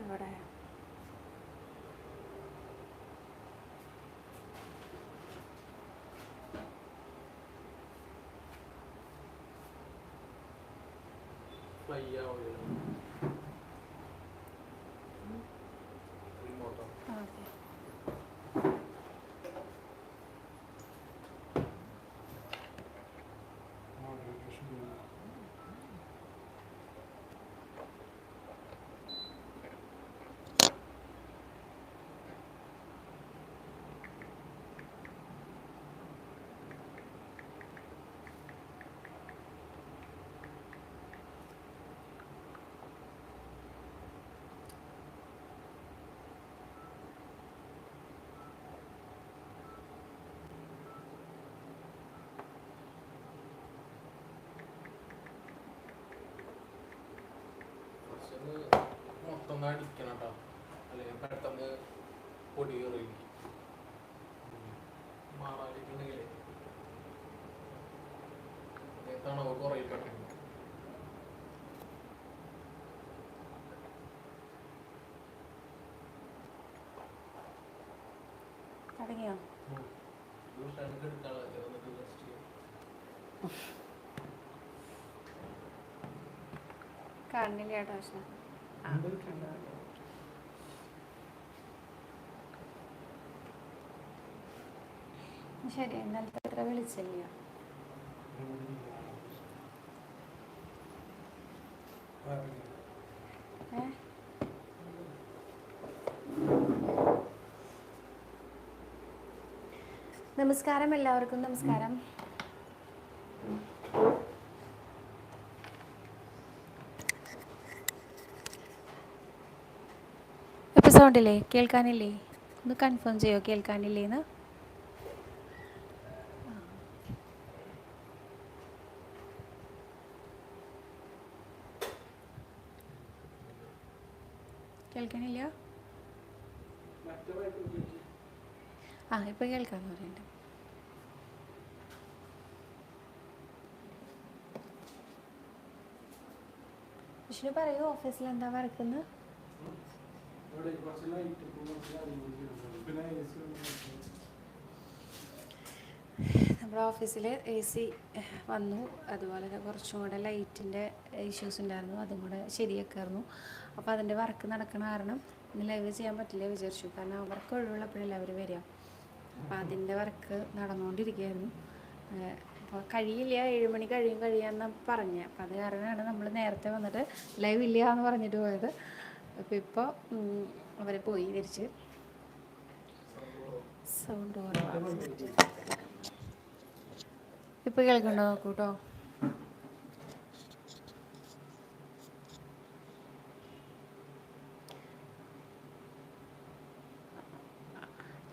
എവിടെ ഫ്ലൈ ആവുകയാണ് റിമോട്ടോ ഓക്കെ കുറച്ചൊന്ന് മൊത്തം ഒന്ന് അടിക്കണം കേട്ടോ അല്ലെങ്കിൽ പെട്ടെന്ന് പൊടി കയറിയിരിക്കും മാറാതിട്ടുണ്ടെങ്കിലേ തണവ് കുറയും പെട്ടെന്ന് തുടങ്ങിയോ കേട്ടോ പക്ഷേ ആ കണ്ടു ശരി എന്നാൽ അത്ര വിളിച്ചില്ല. നമസ്കാരം എല്ലാവർക്കും നമസ്കാരം. എപ്പിസോഡില്ലേ കേൾക്കാനില്ലേ? ഒന്ന് കൺഫേം ചെയ്യോ കേൾക്കാനില്ലേന്ന് കേൾക്കണില്ല ആ ഇപ്പൊ കേൾക്കാന്ന് പറയുന്നുണ്ട് വിഷ്ണു പറയൂ ഓഫീസിൽ എന്താ വർക്കെന്ന് നമ്മുടെ ഓഫീസിൽ എ സി വന്നു. അതുപോലെ തന്നെ കുറച്ചും കൂടെ ലൈറ്റിന്റെ ഇഷ്യൂസ് ഉണ്ടായിരുന്നു. അതും കൂടെ ശരിയാക്കായിരുന്നു. അപ്പോൾ അതിന്റെ വർക്ക് നടക്കണ കാരണം ഇന്ന് ലൈവ് ചെയ്യാൻ പറ്റില്ല വിചാരിച്ചു. കാരണം അവർക്ക് ഒഴിവുള്ളപ്പോഴല്ലേ അവർ വരിക. അപ്പോൾ അതിന്റെ വർക്ക് നടന്നുകൊണ്ടിരിക്കുകയായിരുന്നു. അപ്പോൾ കഴിയില്ല ഏഴ് മണി കഴിയും കഴിയാമെന്ന് പറഞ്ഞത് അപ്പോൾ അത് കാരണമാണ് നമ്മൾ നേരത്തെ വന്നിട്ട് ലൈവ് ഇല്ല എന്ന് പറഞ്ഞിട്ട് പോയത്. അപ്പോൾ ഇപ്പോൾ അവർ പോയി തിരിച്ച്. സൗണ്ട് കുറവാണ് ഇപ്പൊ കേൾക്കണ്ടോ നോക്കൂ കേട്ടോ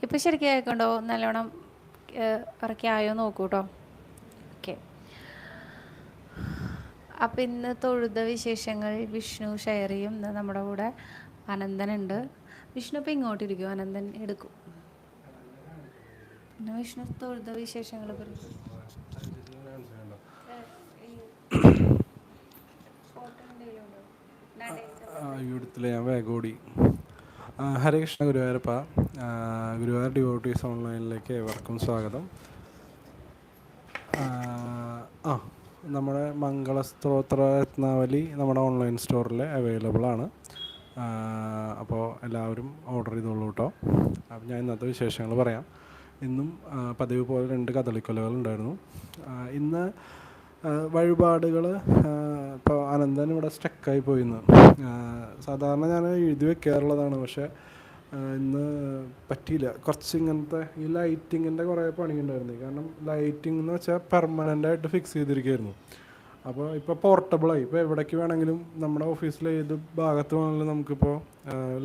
ഇപ്പൊ ശരിക്കും കേൾക്കണ്ടോ? നല്ലോണം ഇറക്കി ആയോ നോക്കൂ കേട്ടോ ഓക്കെ അപ്പം ഇന്ന് തൊഴുത വിശേഷങ്ങൾ വിഷ്ണു ഷെയർ ചെയ്യും. ഇന്ന് നമ്മുടെ കൂടെ അനന്തനുണ്ട് വിഷ്ണു ഇപ്പം ഇങ്ങോട്ടിരിക്കും അനന്തൻ എടുക്കും. പിന്നെ വിഷ്ണു തൊഴുത വിശേഷങ്ങൾ ഇവിടുത്തെ ഞാൻ വേഗോടി ഓടി. ആ, ഹരേ കൃഷ്ണ ഗുരുവായൂരപ്പ. ഗുരുവായൂർ ഡിവോട്ടീസ് ഓൺലൈനിലേക്ക് ഏവർക്കും സ്വാഗതം. ആ നമ്മുടെ മംഗളസ്തോത്ര രത്നാവലി നമ്മുടെ ഓൺലൈൻ സ്റ്റോറിൽ അവൈലബിൾ ആണ്. അപ്പോൾ എല്ലാവരും ഓർഡർ ചെയ്തോളൂ കേട്ടോ അപ്പോൾ ഞാൻ ഇന്നത്തെ വിശേഷങ്ങൾ പറയാം. ഇന്നും പതിവ് പോലെ രണ്ട് കദളിക്കൊലകൾ ഉണ്ടായിരുന്നു. ഇന്ന് വഴിപാടുകൾ ഇപ്പോൾ അനന്തൻ ഇവിടെ സ്റ്റക്കായി പോയിന്ന്. സാധാരണ ഞാൻ എഴുതി വെക്കാറുള്ളതാണ് പക്ഷേ ഇന്ന് പറ്റിയില്ല. കുറച്ച് ഇങ്ങനത്തെ ഈ ലൈറ്റിങ്ങിന്റെ കുറേ പണിയുണ്ടായിരുന്നു. കാരണം ലൈറ്റിംഗ് എന്ന് വെച്ചാൽ പെർമനന്റ് ആയിട്ട് ഫിക്സ് ചെയ്തിരിക്കുകയായിരുന്നു അപ്പോൾ ഇപ്പോൾ പോർട്ടബിളായി ഇപ്പോൾ എവിടേക്ക് വേണമെങ്കിലും നമ്മുടെ ഓഫീസിലെ ഏത് ഭാഗത്ത് വേണമെങ്കിലും നമുക്കിപ്പോൾ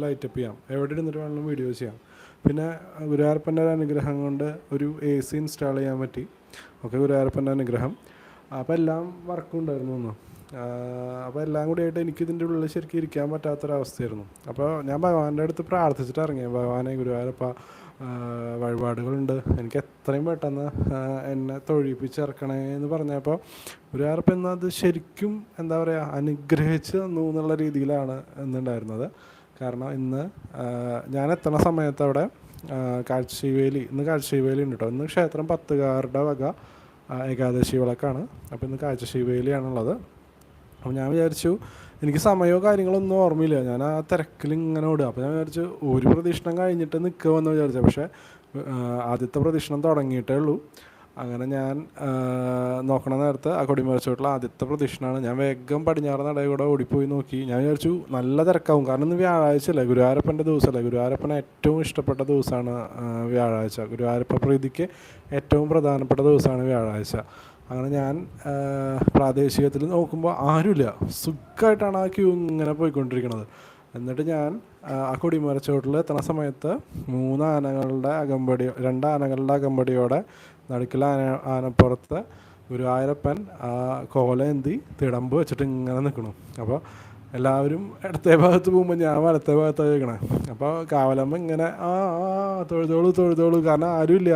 ലൈറ്റപ്പ് ചെയ്യാം. എവിടെ ഇരുന്നിട്ട് വേണമെങ്കിലും വീഡിയോ ചെയ്യാം. പിന്നെ ഗുരുവായൂരപ്പന്റെ ഒരു അനുഗ്രഹം കൊണ്ട് ഒരു എ സി ഇൻസ്റ്റാൾ ചെയ്യാൻ പറ്റി. ഓക്കെ ഗുരുവായൂരപ്പന്റെ അനുഗ്രഹം. അപ്പോൾ എല്ലാം വർക്കും ഉണ്ടായിരുന്നു ഒന്ന് അപ്പോൾ എല്ലാം കൂടി ആയിട്ട് എനിക്ക് ഇതിന്റെ ഉള്ളിൽ ശരിക്കും ഇരിക്കാൻ പറ്റാത്തൊരവസ്ഥയായിരുന്നു. അപ്പോൾ ഞാൻ ഭഗവാന്റെ അടുത്ത് പ്രാർത്ഥിച്ചിട്ട് ഇറങ്ങി. ഭഗവാനെ ഗുരുവായൂരപ്പ വഴിപാടുകളുണ്ട്. എനിക്ക് എത്രയും പെട്ടെന്ന് എന്നെ തൊഴിപ്പിച്ചിറക്കണേ എന്ന് പറഞ്ഞപ്പോൾ ഗുരുവായൂരപ്പ എന്നാൽ അത് ശരിക്കും എന്താ പറയുക അനുഗ്രഹിച്ച് തന്നു എന്നുള്ള രീതിയിലാണ് എന്നുണ്ടായിരുന്നത് കാരണം ഇന്ന് ഞാൻ എത്തണ സമയത്ത് അവിടെ കാഴ്ചവേലി ഇന്ന് കാഴ്ചവേലി ഉണ്ട് കേട്ടോ ഇന്ന് ക്ഷേത്രം പത്തുകാരുടെ വക ഏകാദശി വിളക്കാണ്. അപ്പോൾ ഇന്ന് കാഴ്ചശിവേലിയാണുള്ളത് അപ്പോൾ ഞാൻ വിചാരിച്ചു എനിക്ക് സമയമോ കാര്യങ്ങളൊന്നും ഓർമ്മയില്ല. ഞാൻ ആ തിരക്കിൽ ഇങ്ങനെ ഓടുക അപ്പോൾ ഞാൻ വിചാരിച്ചു ഒരു പ്രദക്ഷിണം കഴിഞ്ഞിട്ട് നിൽക്കുമെന്ന് വിചാരിച്ചു. പക്ഷേ ആദ്യത്തെ പ്രദക്ഷിണം തുടങ്ങിയിട്ടേ ഉള്ളൂ. അങ്ങനെ ഞാൻ നോക്കണ നേരത്തെ ആ കൊടിമരച്ചോട്ടിലെ ആദ്യത്തെ പ്രദക്ഷിണമാണ് ഞാൻ വേഗം പടിഞ്ഞാറ് നടയിൽ കൂടെ ഓടിപ്പോയി നോക്കി. ഞാൻ വിചാരിച്ചു നല്ല തിരക്കാവും. കാരണം ഇന്ന് വ്യാഴാഴ്ച അല്ലേ? ഗുരുവായൂരപ്പന്റെ ദിവസമല്ലേ? ഗുരുവാരപ്പൻ ഏറ്റവും ഇഷ്ടപ്പെട്ട ദിവസമാണ് വ്യാഴാഴ്ച. ഗുരുവായൂരപ്പ പ്രീതിക്ക് ഏറ്റവും പ്രധാനപ്പെട്ട ദിവസമാണ് വ്യാഴാഴ്ച. അങ്ങനെ ഞാൻ പ്രാദേശികത്തിൽ നോക്കുമ്പോൾ ആരുമില്ല. സുഖമായിട്ടാണ് ആ ക്യൂ ഇങ്ങനെ പോയിക്കൊണ്ടിരിക്കുന്നത്. എന്നിട്ട് ഞാൻ ആ, കൊടിമരച്ചോട്ടിൽ എത്തണ സമയത്ത് മൂന്ന് ആനകളുടെ അകമ്പടി രണ്ട് ആനകളുടെ അകമ്പടിയോടെ നടുക്കിൽ ആന ആനപ്പുറത്ത് ഗുരുവായൂരപ്പൻ ആ കോലേന്തി തിടമ്പ് വെച്ചിട്ട് ഇങ്ങനെ നിൽക്കണം അപ്പോൾ എല്ലാവരും ഇടത്തെ ഭാഗത്ത് പോകുമ്പോൾ ഞാൻ വലത്തെ ഭാഗത്താണ് കേൾക്കണേ അപ്പോൾ കാവലമ്മ ഇങ്ങനെ ആ ആ തൊഴുതോളൂ തൊഴുതോളൂ. കാരണം ആരുമില്ല.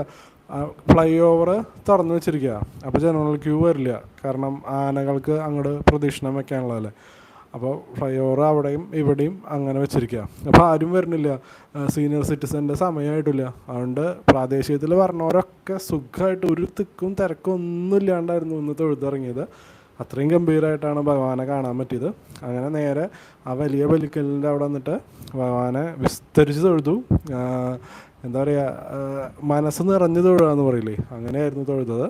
ഫ്ലൈ ഓവർ തുറന്നു വെച്ചിരിക്കുക അപ്പോൾ ജനറൽ ക്യൂ വരില്ല. കാരണം ആനകൾക്ക് അങ്ങോട്ട് പ്രദക്ഷിണം വെക്കാനുള്ളതല്ലേ. അപ്പോൾ ഫ്ലൈ ഓവർ അവിടെയും ഇവിടെയും അങ്ങനെ വെച്ചിരിക്കുക അപ്പോൾ ആരും വരുന്നില്ല. സീനിയർ സിറ്റിസന്റെ സമയമായിട്ടില്ല അതുകൊണ്ട് പ്രാദേശികത്തിൽ പറഞ്ഞവരൊക്കെ സുഖമായിട്ട് ഒരു തിക്കും തിരക്കും ഒന്നും ഇല്ലാണ്ടായിരുന്നു ഇന്ന് തൊഴുതിറങ്ങിയത്. അത്രയും ഗംഭീരമായിട്ടാണ് ഭഗവാനെ കാണാൻ പറ്റിയത്. അങ്ങനെ നേരെ ആ വലിയ ബലിക്കലിന്റെ അവിടെ വന്നിട്ട് ഭഗവാനെ വിസ്തരിച്ച് തൊഴുതു. എന്താ പറയുക മനസ്സ് നിറഞ്ഞു തൊഴുക എന്ന് പറയില്ലേ? അങ്ങനെയായിരുന്നു തൊഴുതത്.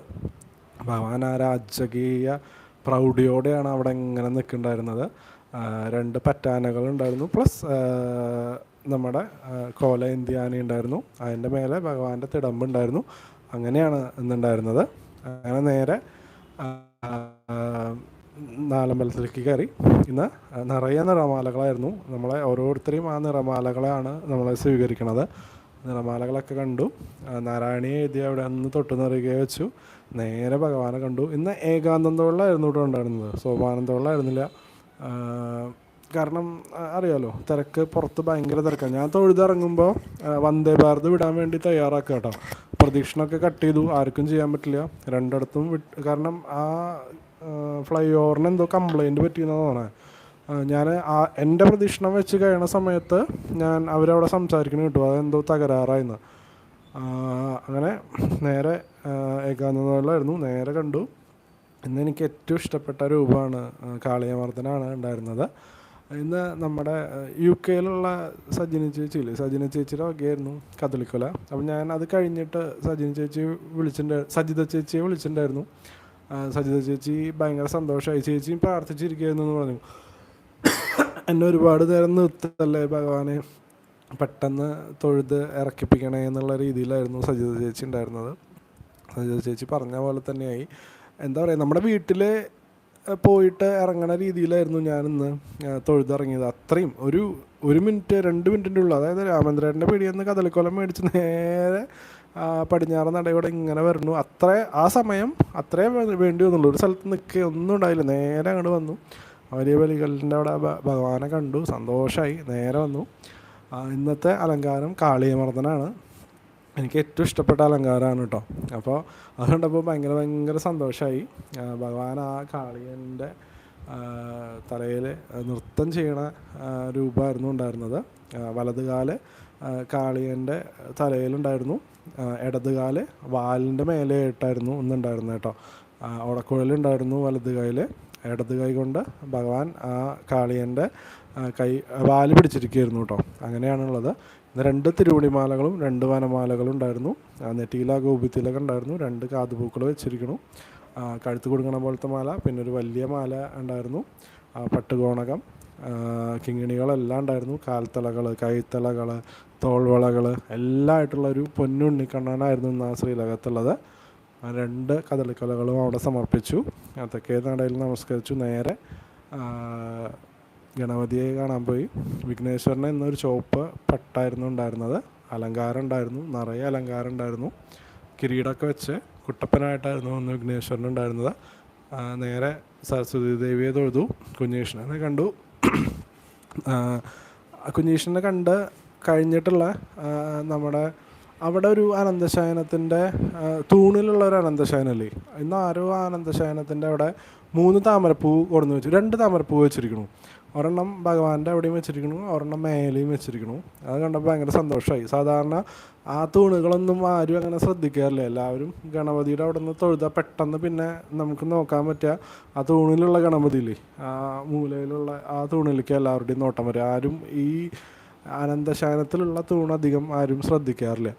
ഭഗവാൻ ആ രാജകീയ പ്രൗഢിയോടെയാണ് അവിടെ ഇങ്ങനെ നിൽക്കുന്നുണ്ടായിരുന്നത് രണ്ട് രണ്ട് പറ്റാനകളുണ്ടായിരുന്നു പ്ലസ് നമ്മുടെ കോല ഇന്ത്യാനി ഉണ്ടായിരുന്നു. അതിന്റെ മേലെ ഭഗവാന്റെ തിടമ്പുണ്ടായിരുന്നു അങ്ങനെയാണ് ഇന്നുണ്ടായിരുന്നത്. അങ്ങനെ നേരെ നാലമ്പലത്തിലേക്ക് കയറി. ഇന്ന് നിറയെ നിറമാലകളായിരുന്നു. നമ്മളെ ഓരോരുത്തരെയും ആ നിറമാലകളാണ് നമ്മളെ സ്വീകരിക്കണത്. നിറമാലകളൊക്കെ കണ്ടു. നാരായണിയെ എഴുതി അവിടെ അന്ന് തൊട്ട് നിറയുകയെ വെച്ചു. നേരെ ഭഗവാനെ കണ്ടു. ഇന്ന് ഏകാന്തം തൊഴിലായിരുന്നു ഇവിടെ ഉണ്ടായിരുന്നത്. സോപാനം കാരണം അറിയാലോ തിരക്ക് പുറത്ത് ഭയങ്കര തിരക്കാണ് ഞാൻ തൊഴുതിറങ്ങുമ്പോൾ വന്ദേ ഭാരത് വിടാൻ വേണ്ടി തയ്യാറാക്കുക കേട്ടോ. പ്രദക്ഷിണമൊക്കെ കട്ട് ചെയ്തു. ആർക്കും ചെയ്യാൻ പറ്റില്ല. രണ്ടിടത്തും വിട്ട് കാരണം ആ ഫ്ലൈ ഓവറിന് എന്തോ കംപ്ലൈന്റ് പറ്റിയെന്നാണ് തോന്നുന്നത് ഞാൻ ആ എന്റെ പ്രദക്ഷിണം വെച്ച് കഴിയണ സമയത്ത് ഞാൻ അവരവിടെ സംസാരിക്കണം കിട്ടും. അതെന്തോ തകരാറായിരുന്നു അങ്ങനെ നേരെ ഏകാന്തമായിരുന്നു നേരെ കണ്ടു. ഇന്ന് എനിക്ക് ഏറ്റവും ഇഷ്ടപ്പെട്ട രൂപമാണ് കാളിയമർദ്ദനാണ് ഉണ്ടായിരുന്നത്. ഇന്ന് നമ്മുടെ യു കെയിലുള്ള സജിന ചേച്ചിയില്ലേ? സജിന ചേച്ചിയുടെ വകയായിരുന്നു കദളിക്കൊല. അപ്പം ഞാൻ അത് കഴിഞ്ഞിട്ട് സജിന ചേച്ചി വിളിച്ചിട്ടുണ്ട് സജിത ചേച്ചിയെ വിളിച്ചിട്ടുണ്ടായിരുന്നു സജിത ചേച്ചി ഭയങ്കര സന്തോഷമായി. ചേച്ചിയും പ്രാർത്ഥിച്ചിരിക്കുകയായിരുന്നു എന്ന് പറഞ്ഞു. എന്നെ ഒരുപാട് നേരം നിർത്തല്ലേ ഭഗവാനെ? പെട്ടെന്ന് തൊഴുത് ഇറക്കിപ്പിക്കണേ എന്നുള്ള രീതിയിലായിരുന്നു സജിത ചേച്ചി ഉണ്ടായിരുന്നത്. സജിത ചേച്ചി പറഞ്ഞ പോലെ തന്നെയായി. എന്താ പറയുക നമ്മുടെ വീട്ടിൽ പോയിട്ട് ഇറങ്ങണ രീതിയിലായിരുന്നു ഞാനിന്ന് തൊഴുതിറങ്ങിയത്. അത്രയും ഒരു ഒരു മിനിറ്റ് രണ്ട് മിനിറ്റിന്റെ ഉള്ളു. അതായത് രാമേന്ദ്രേട്ടന്റെ പിടിയെന്ന് കദളിക്കൊലം മേടിച്ച് നേരെ പടിഞ്ഞാറ് നടയോടെ ഇങ്ങനെ വരുന്നു. അത്ര ആ സമയം അത്രേ വേണ്ടി വന്നുള്ളൂ. ഒരു സ്ഥലത്ത് നിൽക്കുക ഒന്നും ഉണ്ടായില്ല. നേരെ അങ്ങോട്ട് വന്നു. വലിയ ബലികളിന്റെ അവിടെ ഭഗവാനെ കണ്ടു സന്തോഷമായി നേരെ വന്നു. ഇന്നത്തെ അലങ്കാരം കാളിയമർദ്ദനാണ് എനിക്ക് ഏറ്റവും ഇഷ്ടപ്പെട്ട അലങ്കാരമാണ് കേട്ടോ അപ്പോൾ അത് കണ്ടപ്പോൾ ഭയങ്കര ഭയങ്കര സന്തോഷമായി ഭഗവാൻ ആ കാളിയന്റെ തലയിൽ നൃത്തം ചെയ്യണ രൂപമായിരുന്നു ഉണ്ടായിരുന്നത്. വലതുകാൽ കാളിയന്റെ തലയിലുണ്ടായിരുന്നു. ഇടതുകാൽ ഇടത് കാൽ വാലിന്റെ മേലെയായിട്ടായിരുന്നു ഇന്നുണ്ടായിരുന്നത് കേട്ടോ ഉടക്കുഴലുണ്ടായിരുന്നു ഓടക്കുഴലുണ്ടായിരുന്നു വലത് കൈയിൽ ഇടത് കൈ കൊണ്ട് ഭഗവാൻ ആ കാളിയന്റെ കൈ വാൽ പിടിച്ചിരിക്കുകയായിരുന്നു കേട്ടോ. അങ്ങനെയാണുള്ളത്. രണ്ട് തിരുവണിമാലകളും രണ്ട് വനമാലകളും ഉണ്ടായിരുന്നു. നെറ്റിയില ഗോപിത്തിലൊക്കെ ഉണ്ടായിരുന്നു. രണ്ട് കാതുപൂക്കൾ വെച്ചിരിക്കണു. കഴുത്ത് കൊടുക്കണ പോലത്തെ മാല പിന്നെ ഒരു വലിയ മാല ഉണ്ടായിരുന്നു. പട്ടുകോണകം കിങ്ങിണികളെല്ലാം ഉണ്ടായിരുന്നു. കാൽത്തളകൾ കൈത്തളകൾ തോൾവളകൾ എല്ലാം ആയിട്ടുള്ള ഒരു പൊന്നുണ്ണിക്കണ്ണനായിരുന്നു ഇന്ന് ആ ശ്രീലകത്തുള്ളത്. ആ രണ്ട് കദളിക്കൊലകളും അവിടെ സമർപ്പിച്ചു. അതൊക്കെ നടയിൽ നമസ്കരിച്ചു. നേരെ ഗണപതിയെ കാണാൻ പോയി. വിഘ്നേശ്വരനെ ഇന്നൊരു ചുവപ്പ് പട്ടായിരുന്നു ഉണ്ടായിരുന്നത്. അലങ്കാരം ഉണ്ടായിരുന്നു. നിറയെ അലങ്കാരം ഉണ്ടായിരുന്നു. കിരീടമൊക്കെ വെച്ച് കുട്ടപ്പനായിട്ടായിരുന്നു അന്ന് വിഘ്നേശ്വരൻ ഉണ്ടായിരുന്നത്. നേരെ സരസ്വതി ദേവിയെ തൊഴുതു. കുഞ്ഞീഷ്ണനെ കണ്ടു. കുഞ്ഞീഷ്ണനെ കണ്ട് കഴിഞ്ഞിട്ടുള്ള നമ്മുടെ അവിടെ ഒരു അനന്തശയനത്തിന്റെ തൂണിലുള്ള ഒരു അനന്തശയനല്ലേ? ഇന്ന് ആരോ അനന്തശയനത്തിന്റെ അവിടെ മൂന്ന് താമരപ്പൂ കൊടുന്ന് വെച്ചു രണ്ട് താമരപ്പൂ വെച്ചിരിക്കണു. ഒരെണ്ണം ഭഗവാന്റെ അവിടെയും വെച്ചിരിക്കണു ഒരെണ്ണം മേലെയും വെച്ചിരിക്കണു. അത് കണ്ടപ്പോൾ ഭയങ്കര സന്തോഷമായി സാധാരണ ആ തൂണുകളൊന്നും ആരും അങ്ങനെ ശ്രദ്ധിക്കാറില്ല. എല്ലാവരും ഗണപതിയുടെ അവിടെ നിന്ന് തൊഴുതാൽ പെട്ടെന്ന് പിന്നെ നമുക്ക് നോക്കാൻ പറ്റുക ആ തൂണിലുള്ള ഗണപതിയില്ലേ ആ മൂലയിലുള്ള ആ തൂണിലേക്ക് എല്ലാവരുടെയും നോട്ടം വരും. ആരും ഈ അനന്തശയനത്തിലുള്ള തൂണ് അധികം ആരും ശ്രദ്ധിക്കാറില്ല.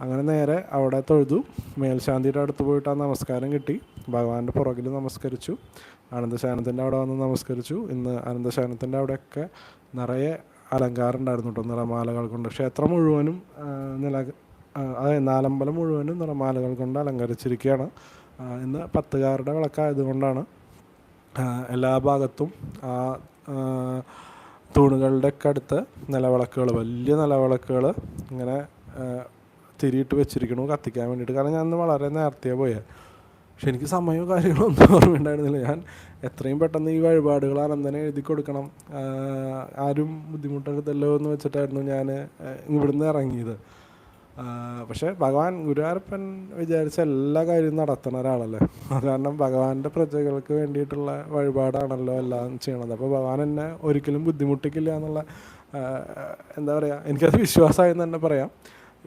അങ്ങനെ നേരെ അവിടെ തൊഴുതു. മേൽശാന്തിയുടെ അടുത്ത് പോയിട്ട് ആ നമസ്കാരം കിട്ടി. ഭഗവാന്റെ പുറകിൽ നമസ്കരിച്ചു. അനന്തശയനത്തിന്റെ അവിടെ വന്ന് നമസ്കരിച്ചു. ഇന്ന് അനന്തശയനത്തിന്റെ അവിടെയൊക്കെ നിറയെ അലങ്കാരം ഉണ്ടായിരുന്നു കേട്ടോ. നിറമാലകൾ കൊണ്ട്. ക്ഷേത്രം മുഴുവനും നില അതായത് നാലമ്പലം മുഴുവനും നിറമാലകൾ കൊണ്ട് അലങ്കരിച്ചിരിക്കുകയാണ്. ഇന്ന് പത്തുകാരുടെ വിളക്കായതുകൊണ്ടാണ് എല്ലാ ഭാഗത്തും ആ ആ, തൂണുകളുടെ ഒക്കെ അടുത്ത് നിലവിളക്കുകൾ വലിയ നിലവിളക്കുകൾ ഇങ്ങനെ തിരിയിട്ട് വെച്ചിരിക്കണു കത്തിക്കാൻ വേണ്ടിയിട്ട്. കാരണം ഞാൻ അന്ന് വളരെ നേരത്തെ പോയത് പക്ഷെ എനിക്ക് സമയമോ കാര്യങ്ങളോ ഒന്നും ഓർമ്മയുണ്ടായിരുന്നില്ല. ഞാൻ എത്രയും പെട്ടെന്ന് ഈ വഴിപാടുകൾ അനന്തനെ എഴുതി കൊടുക്കണം. ആരും ബുദ്ധിമുട്ടെടുത്തല്ലോ എന്ന് വെച്ചിട്ടായിരുന്നു ഞാൻ ഇവിടുന്ന് ഇറങ്ങിയത്. പക്ഷേ ഭഗവാൻ ഗുരുവായൂരപ്പൻ വിചാരിച്ച എല്ലാ കാര്യവും നടത്തുന്ന ഒരാളല്ലേ? അത് കാരണം ഭഗവാന്റെ പ്രജകൾക്ക് വേണ്ടിയിട്ടുള്ള വഴിപാടാണല്ലോ എല്ലാം ചെയ്യണത്. അപ്പോൾ ഭഗവാൻ എന്നെ ഒരിക്കലും ബുദ്ധിമുട്ടിക്കില്ല എന്നുള്ള എന്താ പറയുക എനിക്കത് വിശ്വാസമായെന്ന് തന്നെ പറയാം.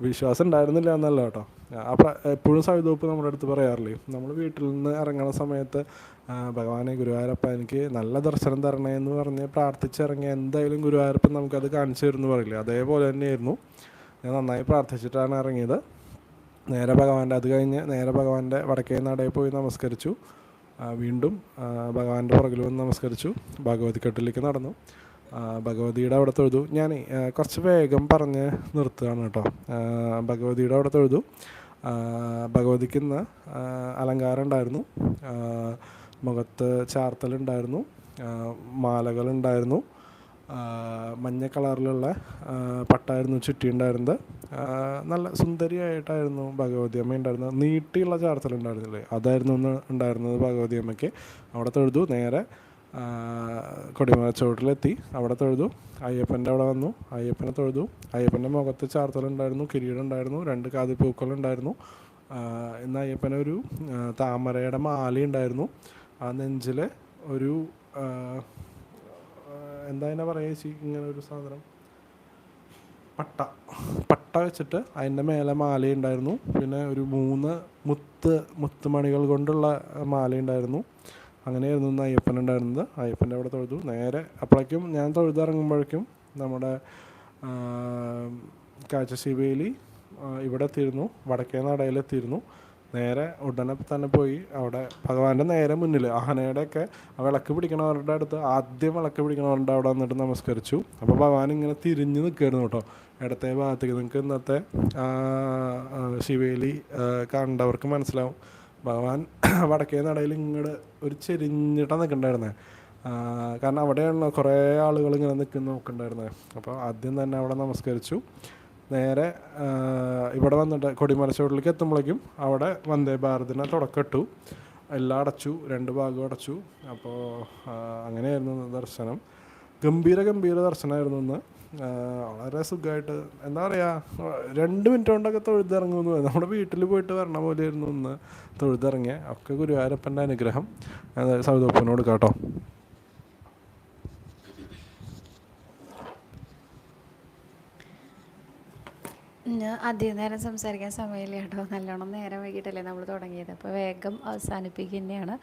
വിശ്വാസം ഉണ്ടായിരുന്നില്ല എന്നല്ല കേട്ടോ. പ്ര എപ്പോഴും സവിതോപ്പ് നമ്മുടെ അടുത്ത് പറയാറില്ലേ നമ്മൾ വീട്ടിൽ നിന്ന് ഇറങ്ങുന്ന സമയത്ത് ഭഗവാനെ ഗുരുവായൂരപ്പ എനിക്ക് നല്ല ദർശനം തരണേ എന്ന് പറഞ്ഞ് പ്രാർത്ഥിച്ചിറങ്ങി എന്തായാലും ഗുരുവായൂരപ്പൻ നമുക്കത് കാണിച്ചു തരുമെന്ന് പറയില്ലേ? അതേപോലെ തന്നെയായിരുന്നു. ഞാൻ നന്നായി പ്രാർത്ഥിച്ചിട്ടാണ് ഇറങ്ങിയത്. നേരെ ഭഗവാന്റെ അത് കഴിഞ്ഞ് നേരെ ഭഗവാന്റെ വടക്കേ നടയിൽ പോയി നമസ്കരിച്ചു. വീണ്ടും ഭഗവാന്റെ പുറകിൽ വന്ന് നമസ്കരിച്ചു. ഭഗവതിക്കെട്ടിലേക്ക് നടന്നു. ആ, ഭഗവതിയുടെ അവിടെ തൊഴുതു. ഞാൻ കുറച്ച് വേഗം പറഞ്ഞ് നിർത്തുകയാണ് കേട്ടോ. ഭഗവതിയുടെ അവിടെ തൊഴുതു. ഭഗവതിക്ക് ഇന്ന് അലങ്കാരം ഉണ്ടായിരുന്നു. മുഖത്ത് ചാർത്തലുണ്ടായിരുന്നു മാലകളുണ്ടായിരുന്നു മഞ്ഞ കളറിലുള്ള പട്ടായിരുന്നു ചുറ്റിയുണ്ടായിരുന്നത്. ഉണ്ടായിരുന്നത് നല്ല സുന്ദരിയായിട്ടായിരുന്നു ഭഗവതി അമ്മ ഉണ്ടായിരുന്നത്. നീട്ടിയുള്ള ചാർത്തലുണ്ടായിരുന്നില്ലേ? അതായിരുന്നു ഒന്ന് ഉണ്ടായിരുന്നത് ഭഗവതി അമ്മയ്ക്ക് അവിടെ തൊഴുതു നേരെ ആ, കൊടിമല ചുവട്ടിലെത്തി അവിടെ തൊഴുതു അയ്യപ്പന്റെ അവിടെ വന്നു. അയ്യപ്പനെ തൊഴുതു. അയ്യപ്പന്റെ മുഖത്ത് ചാർത്തലുണ്ടായിരുന്നു കിരീടം ഉണ്ടായിരുന്നു രണ്ട് കാതി പൂക്കളുണ്ടായിരുന്നു. ഇന്ന് അയ്യപ്പന് ഒരു താമരയുടെ മാല ഉണ്ടായിരുന്നു ആ നെഞ്ചിലെ ഒരു എന്താ തന്നെ പറയുക ചേച്ചി? ഇങ്ങനെ ഒരു സാധനം. പട്ട. പട്ട വെച്ചിട്ട് അതിന്റെ മേലെ മാല ഉണ്ടായിരുന്നു. പിന്നെ ഒരു മൂന്ന് മുത്ത് മുത്തുമണികൾ കൊണ്ടുള്ള മാല ഉണ്ടായിരുന്നു. അങ്ങനെയായിരുന്നു ഇന്ന് അയ്യപ്പൻ ഉണ്ടായിരുന്നത്. അയ്യപ്പന്റെ അവിടെ തൊഴുതു. നേരെ അപ്പോഴേക്കും ഞാൻ തൊഴുതിറങ്ങുമ്പോഴേക്കും നമ്മുടെ ആ, കാഴ്ചശിവേലി ഇവിടെ എത്തിയിരുന്നു. വടക്കേ നടയിലെത്തിയിരുന്നു. നേരെ ഉടനെ തന്നെ പോയി അവിടെ ഭഗവാന്റെ നേരെ മുന്നിൽ ആനയുടെയൊക്കെ ആ വിളക്ക് പിടിക്കണവരുടെ അടുത്ത് ആദ്യം വിളക്ക് പിടിക്കണവരുടെ അവിടെ വന്നിട്ട് നമസ്കരിച്ചു. അപ്പോൾ ഭഗവാൻ ഇങ്ങനെ തിരിഞ്ഞ് നിൽക്കുകയായിരുന്നു കേട്ടോ. ഇടത്തെ ഭാഗത്തേക്ക് നിങ്ങൾക്ക് ഇന്നത്തെ ശിവേലി കണ്ടവർക്ക് മനസ്സിലാവും. ഭഗവാൻ വടക്കേ നടയിൽ ഇങ്ങോട്ട് ഒരു ചെരിഞ്ഞിട്ടാണ് നിൽക്കണ്ടായിരുന്നത് കാരണം അവിടെയാണ് കുറേ ആളുകൾ ഇങ്ങനെ നിൽക്കുന്ന നോക്കണ്ടായിരുന്നത് അപ്പോൾ ആദ്യം തന്നെ അവിടെ നമസ്കരിച്ചു. നേരെ ഇവിടെ വന്നിട്ട് കൊടിമലച്ചോട്ടിലേക്ക് എത്തുമ്പോഴേക്കും അവിടെ വന്ദേ ഭാരതിനെ തുടക്കമിട്ടു എല്ലാം അടച്ചു രണ്ട് ഭാഗവും അടച്ചു. അപ്പോൾ അങ്ങനെയായിരുന്നു ദർശനം. ഗംഭീര ഗംഭീര ദർശനമായിരുന്നു ഇന്ന്. വളരെ സുഖമായിട്ട് എന്താ പറയുക രണ്ട് മിനിറ്റ് കൊണ്ടൊക്കെ തൊഴുതിറങ്ങുന്നു. നമ്മുടെ വീട്ടിൽ പോയിട്ട് വരണ പോലെയായിരുന്നു ഇന്ന് തൊഴുതിറങ്ങിയ. ഒക്കെ ഗുരുവായൂരപ്പന്റെ അനുഗ്രഹം. സൗദപ്പനോട് കേട്ടോ. ഞാൻ അധികം നേരം സംസാരിക്കാൻ സമയമില്ല കേട്ടോ. നല്ലോണം നേരം വൈകിട്ടല്ലേ നമ്മൾ തുടങ്ങിയത്. അപ്പോൾ വേഗം അവസാനിപ്പിക്കുക തന്നെയാണ്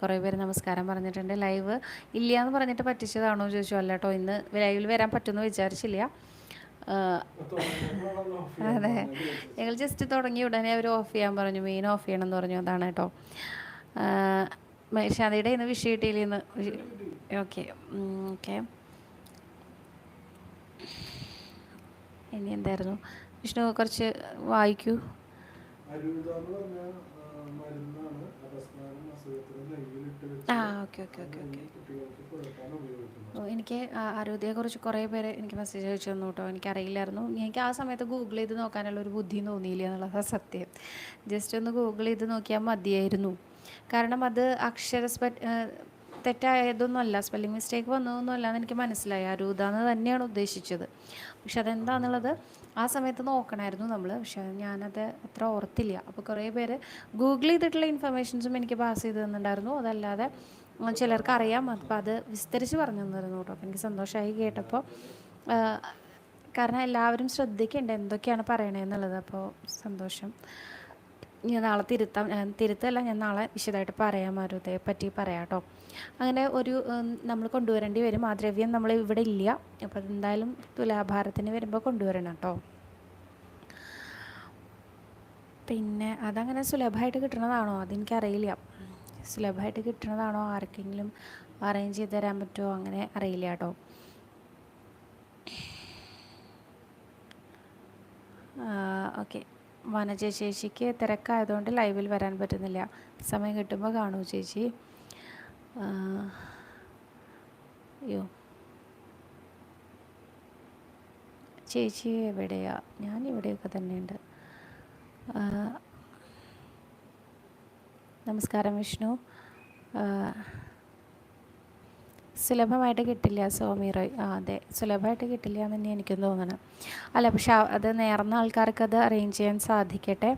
കുറേ പേര് നമസ്കാരം പറഞ്ഞിട്ടുണ്ട്. ലൈവ് ഇല്ല എന്ന് പറഞ്ഞിട്ട് പറ്റിച്ചതാണോ ചോദിച്ചു. അല്ല കേട്ടോ ഇന്ന് ലൈവിൽ വരാൻ പറ്റുമെന്ന് വിചാരിച്ചില്ല. അതെ. ഞങ്ങൾ ജസ്റ്റ് തുടങ്ങി ഉടനെ അവർ ഓഫ് ചെയ്യാൻ പറഞ്ഞു. മെയിൻ ഓഫ് ചെയ്യണം എന്ന് പറഞ്ഞു. അതാണ് കേട്ടോ. ശാന്തിയുടെ ഇന്ന് വിഷയം കിട്ടിയില്ല ഇന്ന്? ഓക്കെ ഓക്കെ ഇനി എന്തായിരുന്നു? വിഷ്ണു കുറച്ച് വായിക്കൂ. ആ ഓക്കെ ഓക്കെ ഓക്കെ ഓക്കെ. എനിക്ക് ആരോഗ്യത്തെക്കുറിച്ച് കുറേ പേര് എനിക്ക് മെസ്സേജ് അയച്ചു തന്നു കേട്ടോ. എനിക്കറിയില്ലായിരുന്നു. എനിക്ക് ആ സമയത്ത് ഗൂഗിൾ ചെയ്ത് നോക്കാനുള്ള ഒരു ബുദ്ധി തോന്നിയില്ല എന്നുള്ളതാണ് സത്യം. ജസ്റ്റ് ഒന്ന് ഗൂഗിൾ ചെയ്ത് നോക്കിയാൽ മതിയായിരുന്നു. കാരണം അത് അക്ഷരസ്പ തെറ്റായതൊന്നും അല്ല സ്പെല്ലിംഗ് മിസ്റ്റേക്ക് വന്നതൊന്നും അല്ല എന്ന് എനിക്ക് മനസ്സിലായി. അരൂത എന്ന് തന്നെയാണ് ഉദ്ദേശിച്ചത്. പക്ഷെ അതെന്താണെന്നുള്ളത് ആ സമയത്ത് നോക്കണമായിരുന്നു നമ്മൾ പക്ഷെ ഞാനത് അത്ര ഓർത്തില്ല. അപ്പോൾ കുറേ പേര് ഗൂഗിൾ ചെയ്തിട്ടുള്ള ഇൻഫർമേഷൻസും എനിക്ക് പാസ് ചെയ്ത് തന്നിട്ടുണ്ടായിരുന്നു. അതല്ലാതെ ചിലർക്ക് അറിയാം. അപ്പോൾ അത് വിസ്തരിച്ച് പറഞ്ഞു തന്നിരുന്നു കേട്ടോ. അപ്പോൾ എനിക്ക് സന്തോഷമായി കേട്ടപ്പോൾ കാരണം എല്ലാവരും ശ്രദ്ധിക്കേണ്ട എന്തൊക്കെയാണ് പറയണതെന്നുള്ളത് അപ്പോൾ സന്തോഷം. ഞാൻ നാളെ തിരുത്താം. തിരുത്തല്ല ഞാൻ നാളെ വിശദമായിട്ട് പറയാം മരുതയെ പറ്റി പറയാം കേട്ടോ. അങ്ങനെ ഒരു നമ്മൾ കൊണ്ടുവരേണ്ടി വരും. ആ ദ്രവ്യം നമ്മൾ ഇവിടെ ഇല്ല. അപ്പോൾ എന്തായാലും തുലാഭാരത്തിന് വരുമ്പോൾ കൊണ്ടുവരണം കേട്ടോ. പിന്നെ അതങ്ങനെ സുലഭമായിട്ട് കിട്ടണതാണോ? അതെനിക്കറിയില്ല. സുലഭമായിട്ട് കിട്ടണതാണോ? ആർക്കെങ്കിലും അറേഞ്ച് ചെയ്ത് തരാൻ പറ്റുമോ? അങ്ങനെ അറിയില്ല കേട്ടോ. ഓക്കെ. വനജ ചേച്ചിക്ക് തിരക്കായതുകൊണ്ട് ലൈവിൽ വരാൻ പറ്റുന്നില്ല. സമയം കിട്ടുമ്പോൾ കാണൂ ചേച്ചി. അയ്യോ ചേച്ചി എവിടെയാ? ഞാൻ ഇവിടെയൊക്കെ തന്നെയുണ്ട്. നമസ്കാരം വിഷ്ണു. സുലഭമായിട്ട് കിട്ടില്ല സോമി റോയ്. ആ അതെ. സുലഭമായിട്ട് കിട്ടില്ല എന്ന് തന്നെ എനിക്കും തോന്നണം. അല്ല പക്ഷെ അത് നേർന്ന ആൾക്കാർക്ക് അത് അറേഞ്ച് ചെയ്യാൻ സാധിക്കട്ടെ?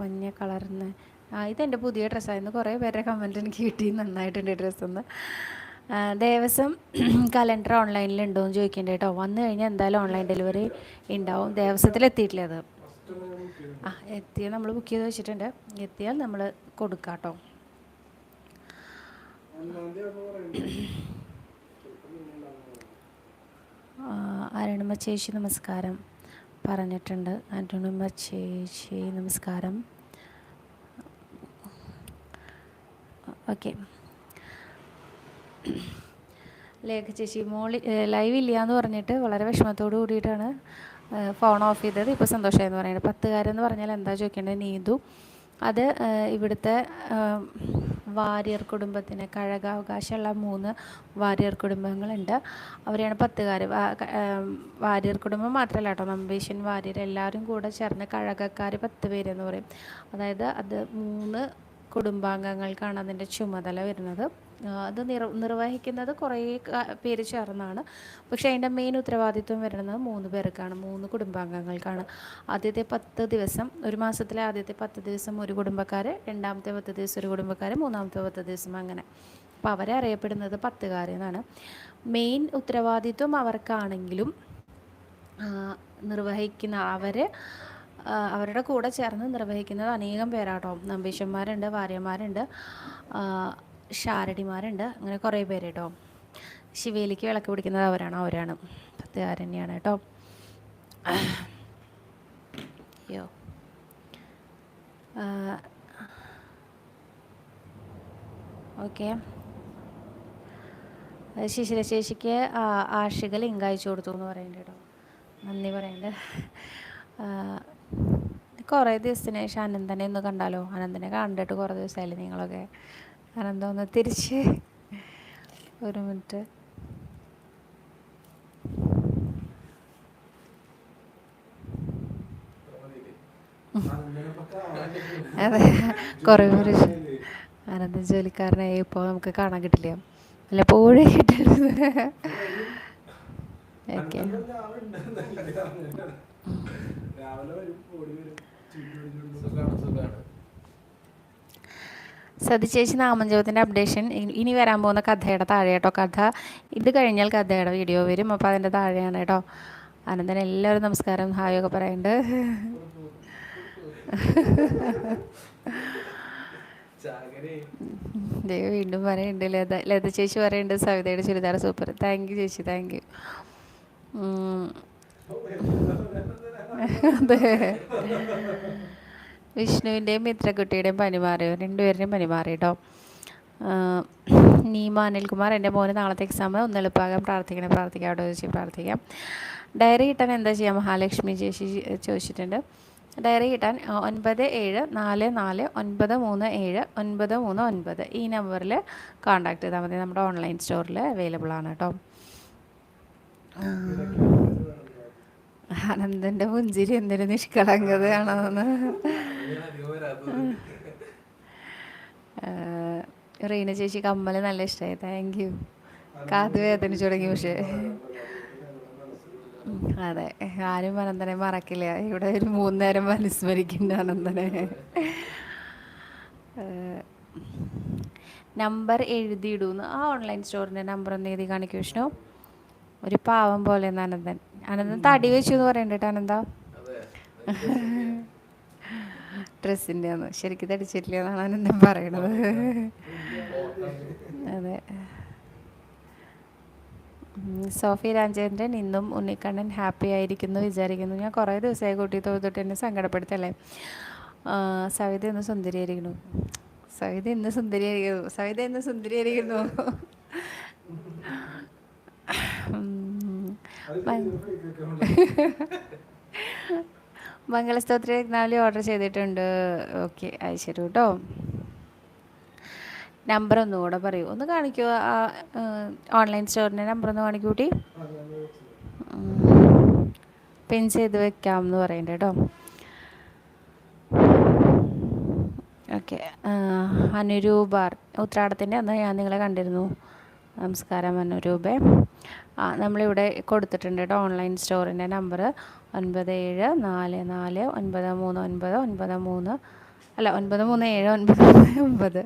മഞ്ഞ കളറിന് ആ ഇതെന്റെ പുതിയ ഡ്രസ്സായിരുന്നു കുറേ പേരുടെ കമന്റ് എനിക്ക് കിട്ടി. നന്നായിട്ടുണ്ട് ഡ്രസ്സെന്ന് ദേവസ്വം കലണ്ടർ ഓൺലൈനിൽ ഉണ്ടോ എന്ന് ചോദിക്കേണ്ട കേട്ടോ വന്നു കഴിഞ്ഞാൽ എന്തായാലും ഓൺലൈൻ ഡെലിവറി ഉണ്ടാവും ദേവസ്വത്തിൽ എത്തിയിട്ടില്ല അത്? ആ എത്തിയാൽ നമ്മൾ ബുക്ക് ചെയ്ത് വെച്ചിട്ടുണ്ട്. എത്തിയാൽ നമ്മൾ കൊടുക്കാം കേട്ടോ അരുണിമ ചേച്ചി നമസ്കാരം. പറഞ്ഞിട്ടുണ്ട്. അരുണിമ ചേച്ചി നമസ്കാരം. ഓക്കെ. ലേഖ ചേച്ചി മോളി ലൈവ് ഇല്ല എന്ന് പറഞ്ഞിട്ട് വളരെ വിഷമത്തോട് കൂടിയിട്ടാണ് ഫോൺ ഓഫ് ചെയ്തത്. ഇപ്പോൾ സന്തോഷമായെന്ന് പറയുന്നത്. പത്തുകാരെന്ന് പറഞ്ഞാൽ എന്താ ചോദിക്കേണ്ടത്? നീതു. അത് ഇവിടുത്തെ വാര്യർ കുടുംബത്തിന് കഴകാവകാശമുള്ള മൂന്ന് വാര്യർ കുടുംബങ്ങളുണ്ട്. അവരെയാണ് പത്തുകാർ വാര്യർ കുടുംബം മാത്രമല്ല കേട്ടോ. നമ്പീശൻ വാര്യർ എല്ലാവരും കൂടെ ചേർന്ന് കഴകക്കാർ പത്ത് പേരെന്ന് പറയും. അതായത് അത് മൂന്ന് കുടുംബാംഗങ്ങൾക്കാണ് അതിന്റെ ചുമതല വരുന്നത്. അത് നിർ നിർവഹിക്കുന്നത് കുറേ പേര് ചേർന്നാണ്. പക്ഷേ അതിന്റെ മെയിൻ ഉത്തരവാദിത്വം വരുന്നത് മൂന്ന് പേർക്കാണ് മൂന്ന് കുടുംബാംഗങ്ങൾക്കാണ്. ആദ്യത്തെ പത്ത് ദിവസം ഒരു മാസത്തിലെ ആദ്യത്തെ പത്ത് ദിവസം ഒരു കുടുംബക്കാർ രണ്ടാമത്തെ പത്ത് ദിവസം ഒരു കുടുംബക്കാർ മൂന്നാമത്തെ പത്ത് ദിവസം അങ്ങനെ. അപ്പോൾ അവരെ അറിയപ്പെടുന്നത് പത്തുകാർ എന്നാണ്. മെയിൻ ഉത്തരവാദിത്വം അവർക്കാണെങ്കിലും നിർവഹിക്കുന്ന അവർ അവരുടെ കൂടെ ചേർന്ന് നിർവഹിക്കുന്നത് അനേകം പേരാട്ടോ. നമ്പീശന്മാരുണ്ട് ഭാര്യമാരുണ്ട് ഷാരടിമാരുണ്ട്. അങ്ങനെ കുറേ പേര് കേട്ടോ ശിവേലിക്ക് വിളക്ക് പിടിക്കുന്നത് അവരാണ്. അവരാണ് പത്തുകാരൻ തന്നെയാണ് കേട്ടോ. അയ്യോ. ഓക്കെ. ശിശിരശേഷിക്ക് ആഷിക ലിങ്ക് കൊടുത്തു എന്ന് പറയുന്നുണ്ട് കേട്ടോ. നന്ദി പറയുന്നുണ്ട്. കുറേ ദിവസത്തിന് ശേഷം അനന്തനെ ഒന്ന് കണ്ടാലോ? അനന്തനെ കണ്ടിട്ട് കുറേ ദിവസമായില്ലേ നിങ്ങളൊക്കെ? ഒന്ന് തിരിച്ച് ഒരു മിനിറ്റ്. അതെ കുറേ പേര് അനന്ത ജോലിക്കാരനായി ഇപ്പോൾ നമുക്ക് കാണാൻ കിട്ടില്ല. വല്ലപ്പോഴേ കിട്ടരുത് ഓക്കെ. രാവിലെ വരും ഓടി വരും സുഖമാണ് പിടിച്ചോണ്ട് സുഖാണ് സുഖാണ് സതി ചേച്ചി നാമജപത്തിന്റെ അപ്ഡേഷൻ ഇനി വരാൻ പോകുന്ന കഥയുടെ താഴെ കേട്ടോ കഥ. ഇത് കഴിഞ്ഞാൽ കഥയുടെ വീഡിയോ വരും. അപ്പോൾ അതിന്റെ താഴെയാണ് കേട്ടോ. അനന്തൻ എല്ലാവരും നമസ്കാരം. ഹായ് ഒക്കെ പറയുന്നുണ്ട് ദൈവം വീണ്ടും പറയുന്നുണ്ട് ലത ലത ചേച്ചി പറയുന്നുണ്ട് സവിതയുടെ ചുരിദാർ സൂപ്പർ താങ്ക് യു ചേച്ചി. താങ്ക് യു അതെ. വിഷ്ണുവിന്റെയും മിത്രക്കുട്ടിയുടെയും പനി മാറിയോ? രണ്ടുപേരുടെയും പനി മാറി കേട്ടോ നീമ അനിൽകുമാർ എന്റെ മോന് നാളത്തെ എക്സാം ഒന്ന് എളുപ്പമാകാൻ പ്രാർത്ഥിക്കണേ പ്രാർത്ഥിക്കാം. അവിടെ ചോദിച്ച് പ്രാർത്ഥിക്കാം. ഡയറി കിട്ടാൻ എന്താ ചെയ്യാം? മഹാലക്ഷ്മി ചേച്ചി ചോദിച്ചിട്ടുണ്ട്. ഡയറി കിട്ടാൻ ഒൻപത് ഏഴ് നാല് നാല് ഒൻപത് മൂന്ന് ഏഴ് ഒൻപത് മൂന്ന് ഒൻപത്. ഈ നമ്പറിൽ കോൺടാക്ട് ചെയ്താൽ മതി. നമ്മുടെ ഓൺലൈൻ സ്റ്റോറിൽ അവൈലബിൾ ആണ് കേട്ടോ. ആനന്ദന്റെ പുഞ്ചിരി എന്തൊരു നിഷ്കളങ്കതയാണെന്ന് റീന ചേച്ചി കമ്മൽ നല്ല ഇഷ്ടമായി താങ്ക് യു കാത് വേദനിച്ചു തുടങ്ങി പക്ഷേ. അതെ ആരും അനന്തനെ മറക്കില്ല. ഇവിടെ ഒരു മൂന്നേരം അനുസ്മരിക്കുന്നുണ്ട് അനന്തനെ. നമ്പർ എഴുതിയിടൂന്ന്. ആ ഓൺലൈൻ സ്റ്റോറിന്റെ നമ്പർ ഒന്ന് എഴുതി കാണിക്കൂ വിഷ്ണു. ഒരു പാവം പോലെ അനന്തൻ. അനന്തൻ തടി വെച്ചു എന്ന് പറയണ്ട അനന്ത. ഡ്രസ്സിന്റെ ആണ് ശരിക്കും തടിച്ചിട്ടില്ല എന്നാണ് അനന്തൻ പറയണത്. അതെ. സോഫി രാജേന്ദ്രൻ ഇന്നും ഉണ്ണിക്കണ്ണൻ ഹാപ്പി ആയിരിക്കുന്നു വിചാരിക്കുന്നു. ഞാൻ കുറേ ദിവസമായി കൂട്ടി തോന്നിട്ട് എന്നെ സങ്കടപ്പെടുത്തല്ലേ? സവിത ഇന്ന് സുന്ദരിയായിരിക്കുന്നു. സവിത ഇന്ന് സുന്ദരിയായിരിക്കുന്നു. സവിത ഇന്ന് സുന്ദരിയായിരിക്കുന്നു. മംഗളസ്തോത്ര രത്നാവലി ഓർഡർ ചെയ്തിട്ടുണ്ട്. ഓക്കെ അയച്ചു കേട്ടോ. നമ്പർ ഒന്നുകൂടെ പറയൂ. ഒന്ന് കാണിക്കൂ ആ ഓൺലൈൻ സ്റ്റോറിന്റെ നമ്പർ ഒന്ന് കാണിക്കൂട്ടി പിൻ ചെയ്ത് വെക്കാം എന്ന് പറയണ്ട കേട്ടോ. ഓക്കെ അനുരൂപാർ ഉത്രാടത്തിന്റെ അന്ന് ഞാൻ നിങ്ങളെ കണ്ടിരുന്നു. നമസ്കാരം അനുരൂപേ ആ നമ്മളിവിടെ കൊടുത്തിട്ടുണ്ട് കേട്ടോ ഓൺലൈൻ സ്റ്റോറിന്റെ നമ്പർ ഒൻപത് ഏഴ് നാല് നാല് ഒൻപത് മൂന്ന് ഒൻപത് ഒൻപത് മൂന്ന്. അല്ല ഒൻപത് മൂന്ന് ഏഴ് ഒൻപത് ഒമ്പത്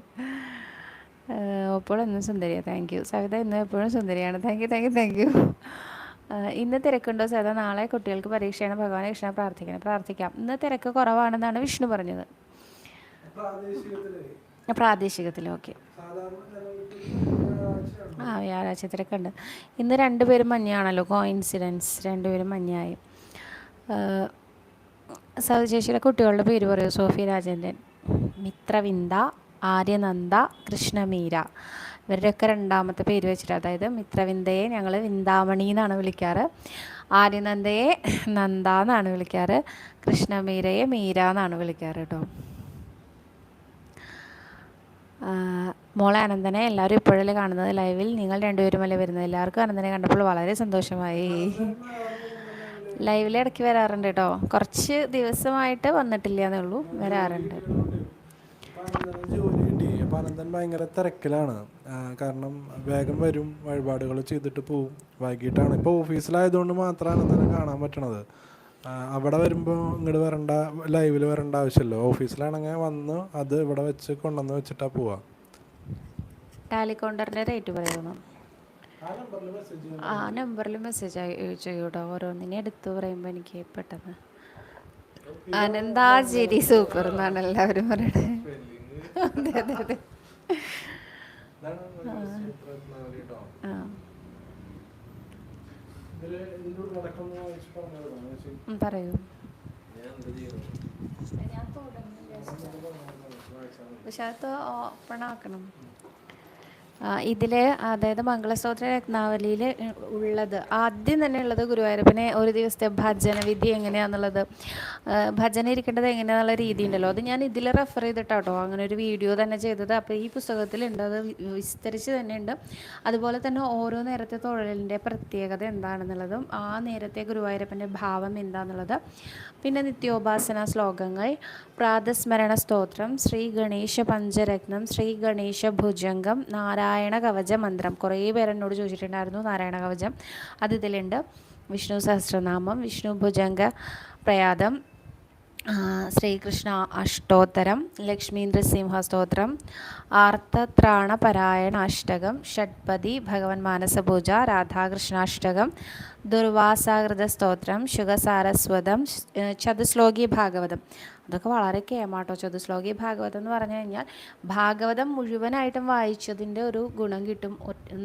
അപ്പോൾ എന്നും സുന്ദരിയാണ് താങ്ക് യു സവിത ഇന്ന് എപ്പോഴും സുന്ദരിയാണ്. Thank you thank you thank you ഇന്ന് തിരക്കുണ്ടോ സവിത? നാളെ കുട്ടികൾക്ക് പരീക്ഷയാണ്. ഭഗവാനെ കൃഷ്ണ പ്രാർത്ഥിക്കണം. പ്രാർത്ഥിക്കാം. ഇന്ന് തിരക്ക് കുറവാണെന്നാണ് വിഷ്ണു പറഞ്ഞത്. പ്രാദേശികത്തിൽ ഓക്കെ ആ വ്യാഴാഴ്ച ഉണ്ട് ഇന്ന് രണ്ടുപേരും മഞ്ഞയാണല്ലോ കോയിൻസിഡൻസ് രണ്ടുപേരും മഞ്ഞയായി. സവിശേഷിയുടെ കുട്ടികളുടെ പേര് പറയൂ സോഫി രാജേന്ദ്രൻ മിത്രവിന്ദ ആര്യനന്ദ കൃഷ്ണമീര. ഇവരുടെയൊക്കെ രണ്ടാമത്തെ പേര് വെച്ചിട്ട് അതായത് മിത്രവിന്ദയെ ഞങ്ങൾ വിന്ദാമണി എന്നാണ് വിളിക്കാറ്. ആര്യനന്ദയെ നന്ദ എന്നാണ് വിളിക്കാറ്. കൃഷ്ണമീരയെ മീര എന്നാണ് വിളിക്കാറ് കേട്ടോ. മോളെ അനന്തനെ എല്ലാവരും ഇപ്പോഴല്ലേ കാണുന്നത് ലൈവിൽ. നിങ്ങൾ രണ്ടുപേരുമല്ലേ വരുന്നത്? എല്ലാവർക്കും അനന്തനെ കണ്ടപ്പോൾ വളരെ സന്തോഷമായി. ലൈവിൽ ഇടയ്ക്ക് വരാറുണ്ട് കേട്ടോ. കുറച്ച് ദിവസമായിട്ട് വന്നിട്ടില്ല എന്നേ ഉള്ളൂ. വരാറുണ്ട്. അനന്തൻ ഭയങ്കര തിരക്കിലാണ്. കാരണം വേഗം വരും വഴിപാടുകൾ ചെയ്തിട്ട് പോവും. വൈകിട്ടാണ്. ഇപ്പോൾ ഓഫീസിലായതുകൊണ്ട് മാത്രമാണ് അനന്തനെ കാണാൻ പറ്റണത്. അവിടെ വരുമ്പോൾ ഇങ്ങോട്ട് വരണ്ട ലൈവിൽ വരേണ്ട ആവശ്യമില്ല. ഓഫീസിലാണെങ്കിൽ വന്ന് അത് ഇവിടെ വെച്ച് കൊണ്ടുവന്ന് വെച്ചിട്ടാ പോവാ. ടാലിക്കൗണ്ടറിന്റെ റേറ്റ് പറയുന്നു ആ നമ്പറിൽ മെസ്സേജ് ചെയ്യൂട്ടോ. ഓരോന്നിനെ എടുത്തു പറയുമ്പോൾ എനിക്ക് പെട്ടെന്ന്. അനന്താ ചിരി സൂപ്പർ എന്നാണ് എല്ലാവരും പറയുന്നത് അതെ അതെ അതെ. ആ. പറയൂ. പക്ഷെ അത് ഓപ്പൺ ആക്കണം. ഇതിൽ അതായത് മംഗളസ്തോത്ര രത്നാവലിയിൽ ഉള്ളത്. ആദ്യം തന്നെ ഉള്ളത് ഗുരുവായൂരപ്പനെ ഒരു ദിവസത്തെ ഭജന വിധി എങ്ങനെയാണെന്നുള്ളത് ഭജന ഇരിക്കേണ്ടത് എങ്ങനെയാന്നുള്ള രീതി ഉണ്ടല്ലോ. അത് ഞാൻ ഇതിൽ റെഫർ ചെയ്തിട്ടാട്ടോ. അങ്ങനെ ഒരു വീഡിയോ തന്നെ ചെയ്തത്. അപ്പോൾ ഈ പുസ്തകത്തിലുണ്ട്. അത് വിസ്തരിച്ച് തന്നെ ഉണ്ട് അതുപോലെ തന്നെ ഓരോ നേരത്തെ തൊഴിലിന്റെ പ്രത്യേകത എന്താണെന്നുള്ളതും ആ നേരത്തെ ഗുരുവായൂരപ്പന്റെ ഭാവം എന്താണെന്നുള്ളത് പിന്നെ നിത്യോപാസന ശ്ലോകങ്ങൾ പ്രാതസ്മരണ സ്തോത്രം ശ്രീ ഗണേശ പഞ്ചരത്നം ശ്രീ ഗണേശ ഭുജംഗം നാരായണ കവച മന്ത്രം കുറേ പേരെന്നോട് ചോദിച്ചിട്ടുണ്ടായിരുന്നു നാരായണ കവചം അത് ഇതിലുണ്ട്. വിഷ്ണു സഹസ്രനാമം വിഷ്ണു ഭുജംഗ പ്രയാദം ആ, ശ്രീകൃഷ്ണ അഷ്ടോത്തരം ലക്ഷ്മീ നൃസിംഹ സ്തോത്രം ആർത്തത്രാണ പരായണ അഷ്ടകം ഷഡ്പതി ഭഗവൻ മാനസപൂജ രാധാകൃഷ്ണാഷ്ടകം ദുർവാസാകൃത സ്തോത്രം ശുഗസാരസ്വതം ഏ, ചതുശ്ലോകി ഭാഗവതം. അതൊക്കെ വളരെ കേമാട്ടോ. ചതുശ്ലോകി ഭാഗവതം എന്ന് പറഞ്ഞു കഴിഞ്ഞാൽ ഭാഗവതം മുഴുവനായിട്ടും വായിച്ചതിന്റെ ഒരു ഗുണം കിട്ടും.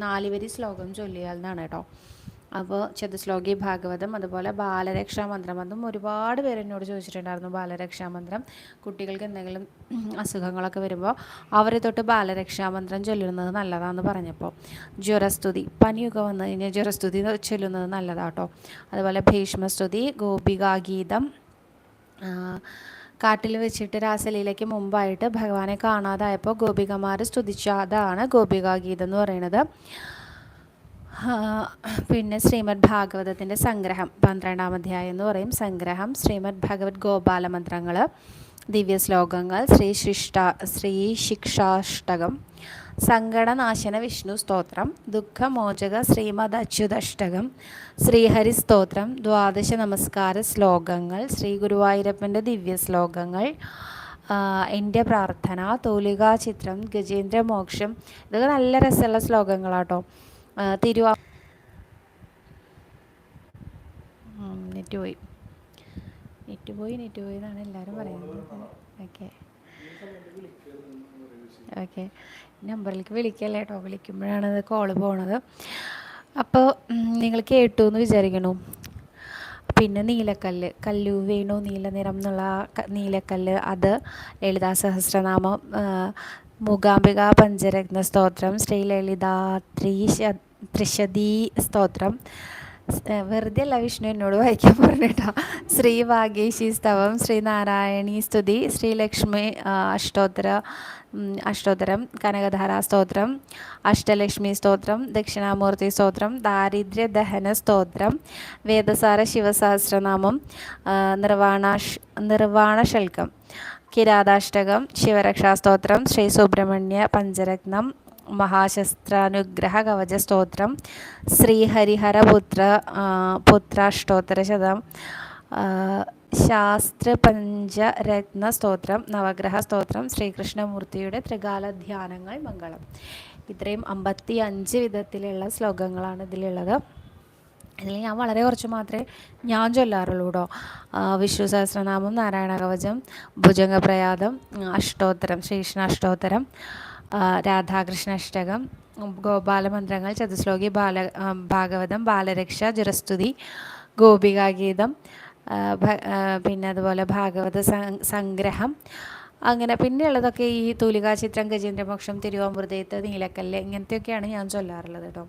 നാലുവരി നാല് ശ്ലോകം ചൊല്ലിയാൽ എന്നാണ് കേട്ടോ. അപ്പോൾ ചതുശ്ലോകി ഭാഗവതം അതുപോലെ ബാലരക്ഷാ മന്ത്രം അതും ഒരുപാട് പേര് എന്നോട് ചോദിച്ചിട്ടുണ്ടായിരുന്നു ബാലരക്ഷാ മന്ത്രം കുട്ടികൾക്ക് എന്തെങ്കിലും അസുഖങ്ങളൊക്കെ വരുമ്പോൾ അവരെ തൊട്ട് ബാലരക്ഷാ മന്ത്രം ചൊല്ലുന്നത് നല്ലതാണെന്ന് പറഞ്ഞപ്പോൾ ജ്വരസ്തുതി പനിയൊക്കെ വന്നു കഴിഞ്ഞാൽ ജ്വരസ്തുതി ചൊല്ലുന്നത് നല്ലതാട്ടോ. അതുപോലെ ഭീഷ്മസ്തുതി ഗോപികാഗീതം ഗീതം കാട്ടിൽ വെച്ചിട്ട് രാസലീലയ്ക്ക് മുമ്പായിട്ട് ഭഗവാനെ കാണാതായപ്പോൾ ഗോപികമാർ സ്തുതിച്ചതാണ് ഗോപികാഗീതം എന്ന് പറയുന്നത്. പിന്നെ ശ്രീമദ് ഭാഗവതത്തിന്റെ സംഗ്രഹം പന്ത്രണ്ടാം അധ്യായം എന്ന് പറയും. സംഗ്രഹം ശ്രീമദ് ഭഗവത് ഗോപാല മന്ത്രങ്ങൾ ദിവ്യ ശ്ലോകങ്ങൾ ശ്രീ ശിഷ്ട ശ്രീ ശിക്ഷാഷ്ടകം സങ്കടനാശന വിഷ്ണു സ്തോത്രം ദുഃഖമോചക ശ്രീമദ് അച്യുതഷ്ടകം ശ്രീഹരി സ്തോത്രം ദ്വാദശ നമസ്കാര ശ്ലോകങ്ങൾ ശ്രീ ഗുരുവായൂരപ്പന്റെ ദിവ്യ ശ്ലോകങ്ങൾ എന്റെ പ്രാർത്ഥന തോലികാ ചിത്രം ഗജേന്ദ്ര മോക്ഷം ഇതൊക്കെ നല്ല രസമുള്ള ശ്ലോകങ്ങളാട്ടോ. തിരുവാ നെറ്റ് പോയി നെറ്റ് പോയി നെറ്റ് പോയി എന്നാണ് എല്ലാവരും പറയുന്നത്. ഓക്കെ. ഓക്കെ. നമ്പറിലേക്ക് വിളിക്കല്ലേ കേട്ടോ. വിളിക്കുമ്പോഴാണ് അത് കോൾ പോണത്. അപ്പോൾ നിങ്ങൾ കേട്ടു എന്ന് വിചാരിക്കണു. പിന്നെ നീലക്കല്ല്. കല്ലു വേണു നീല നിറം എന്നുള്ള നീലക്കല്ല്. അത് ലളിതാ സഹസ്രനാമം മൂകാംബിക പഞ്ചരത്ന സ്തോത്രം ശ്രീ ലളിതാ ത്രീശ ത്രിശതീ സ്തോത്രം. വെറുതെ അല്ല വിഷ്ണു എന്നോട് വായിക്കാൻ പറഞ്ഞിട്ടോ ശ്രീ വാഗേശി സ്തവം ശ്രീ നാരായണീ സ്തുതി ശ്രീലക്ഷ്മി ആ, അഷ്ടോത്തര അഷ്ടോത്തരം കനകധാരാ സ്തോത്രം അഷ്ടലക്ഷ്മി സ്തോത്രം ദക്ഷിണാമൂർത്തി സ്തോത്രം ദാരിദ്ര്യ ദഹന സ്തോത്രം വേദസാര ശിവസഹസ്രനാമം നിർവാണ നിർവാണശൽക്കം കിരാതാഷ്ടകം ശിവരക്ഷാസ്തോത്രം ശ്രീ സുബ്രഹ്മണ്യ പഞ്ചരത്നം മഹാശസ്ത്രാനുഗ്രഹ കവച സ്തോത്രം ശ്രീഹരിഹരപുത്ര പുത്രാഷ്ടോത്തരശതം പുത്രാഷ്ടോത്തര ശതം ആ, ശാസ്ത്ര പഞ്ചരത്ന സ്തോത്രം നവഗ്രഹ സ്തോത്രം ശ്രീകൃഷ്ണമൂർത്തിയുടെ ത്രികാല ധ്യാനങ്ങൾ മംഗളം. ഇത്രയും അമ്പത്തി അഞ്ച് വിധത്തിലുള്ള ശ്ലോകങ്ങളാണ് ഇതിലുള്ളത്. ഇതിൽ ഞാൻ വളരെ കുറച്ച് മാത്രമേ ഞാൻ ചൊല്ലാറുള്ളൂ കേട്ടോ വിഷ്ണു സഹസ്രനാമം നാരായണ കവചം ഭുജംഗപ്രയാതം അഷ്ടോത്തരം ശ്രീകൃഷ്ണ അഷ്ടോത്തരം രാധാകൃഷ്ണ അഷ്ടകം ഗോപാലമന്ത്രങ്ങൾ ചതുശ്ലോകി ബാല ഭാഗവതം ബാലരക്ഷ ജുരസ്തുതി ഗോപികാഗീതം പിന്നെ അതുപോലെ ഭാഗവത സംഗ്രഹം. അങ്ങനെ പിന്നെയുള്ളതൊക്കെ ഈ തൂലികാ ചിത്രം ഗജേന്ദ്രമോക്ഷം തിരുവാമൃതയത്ത് നീലക്കല്ല് ഇങ്ങനത്തെയൊക്കെയാണ് ഞാൻ ചൊല്ലാറുള്ളത് കേട്ടോ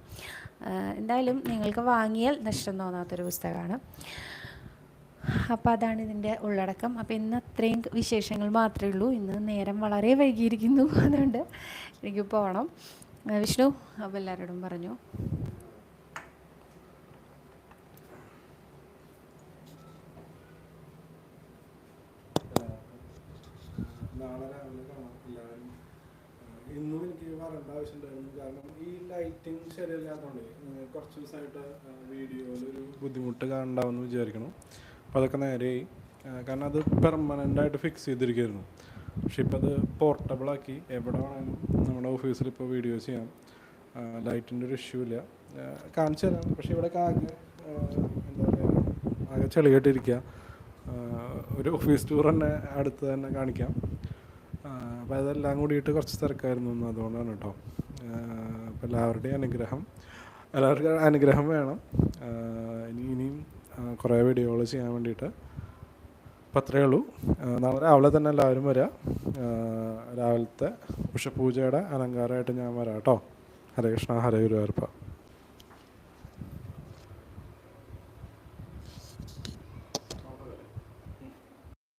എന്തായാലും നിങ്ങൾക്ക് വാങ്ങിയാൽ നഷ്ടം തോന്നാത്തൊരു പുസ്തകമാണ്. അപ്പോൾ അതാണ് ഇതിന്റെ ഉള്ളടക്കം. അപ്പോൾ ഇന്ന് അത്രയും വിശേഷങ്ങൾ മാത്രമേ ഉള്ളൂ. ഇന്ന് നേരം വളരെ വൈകിയിരിക്കുന്നു. അതുകൊണ്ട് എനിക്ക് പോകണം വിഷ്ണു അപ്പോൾ എല്ലാവരോടും പറഞ്ഞു നാളെ രാവിലെ കാണാം എല്ലാവരും ആ, ഇന്നും എനിക്ക് വരേണ്ട ആവശ്യമുണ്ടായിരുന്നു കാരണം ഈ ലൈറ്റിംഗ് ശരിയല്ലാത്തതുകൊണ്ട് കുറച്ച് ദിവസമായിട്ട് വീഡിയോയിൽ ഒരു ബുദ്ധിമുട്ട് കാണണ്ടാവെന്ന് വിചാരിക്കണം. അപ്പോൾ അതൊക്കെ നേരെയായി. കാരണം അത് പെർമനന്റ് ആയിട്ട് ഫിക്സ് ചെയ്തിരിക്കുകയായിരുന്നു പക്ഷെ ഇപ്പോൾ അത് പോർട്ടബിളാക്കി എവിടെ വേണമെങ്കിലും നമ്മുടെ ഓഫീസിൽ ഇപ്പോൾ വീഡിയോ ചെയ്യാം. ലൈറ്റിന്റെ ഒരു ഇഷ്യൂ ഇല്ല. കാണിച്ചു തരാം. പക്ഷേ ഇവിടെ ആകെ എന്താ പറയുക ആകെ ചെളിയായിട്ടിരിക്കുക ഒരു ഓഫീസ് ടൂർ തന്നെ അടുത്ത് തന്നെ കാണിക്കാം. അപ്പോൾ അതെല്ലാം കൂടിയിട്ട് കുറച്ച് തിരക്കായിരുന്നു അതുകൊണ്ടാണ് കേട്ടോ. അപ്പോൾ എല്ലാവരുടെയും അനുഗ്രഹം എല്ലാവർക്കും അനുഗ്രഹം വേണം. ഇനി ഇനിയും കുറേ വീഡിയോകൾ ചെയ്യാൻ വേണ്ടിയിട്ട്. അപ്പം അത്രയേ ഉള്ളൂ. നാളെ രാവിലെ തന്നെ എല്ലാവരും ആഹ് രാവിലത്തെ ഉഷപൂജയുടെ അലങ്കാരമായിട്ട് ഞാൻ വരാം കേട്ടോ. ഹരേ കൃഷ്ണ ഹരേ ഗുരുവായൂരപ്പ.